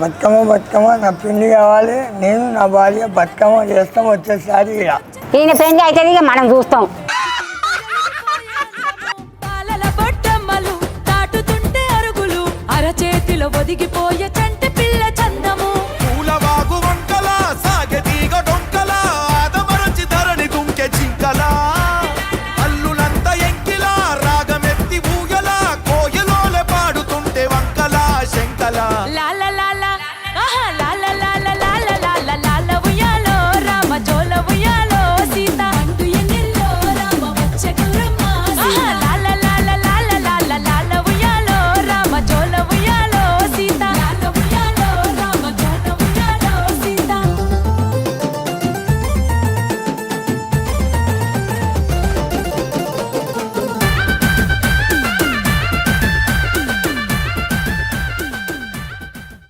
బతుకమ్మ బతుకమ్మ నా పిండి కావాలి నేను నా భార్య బతుకమ్మ చేస్తాం వచ్చేసారి ఇక. ఈయన పెళ్ళి అయితే ఇక మనం చూస్తాం. పాలల బొట్టమ్మలు దాటుతుంటే అరుగులు అరచేతిలో ఒదిగిపోయే చెండ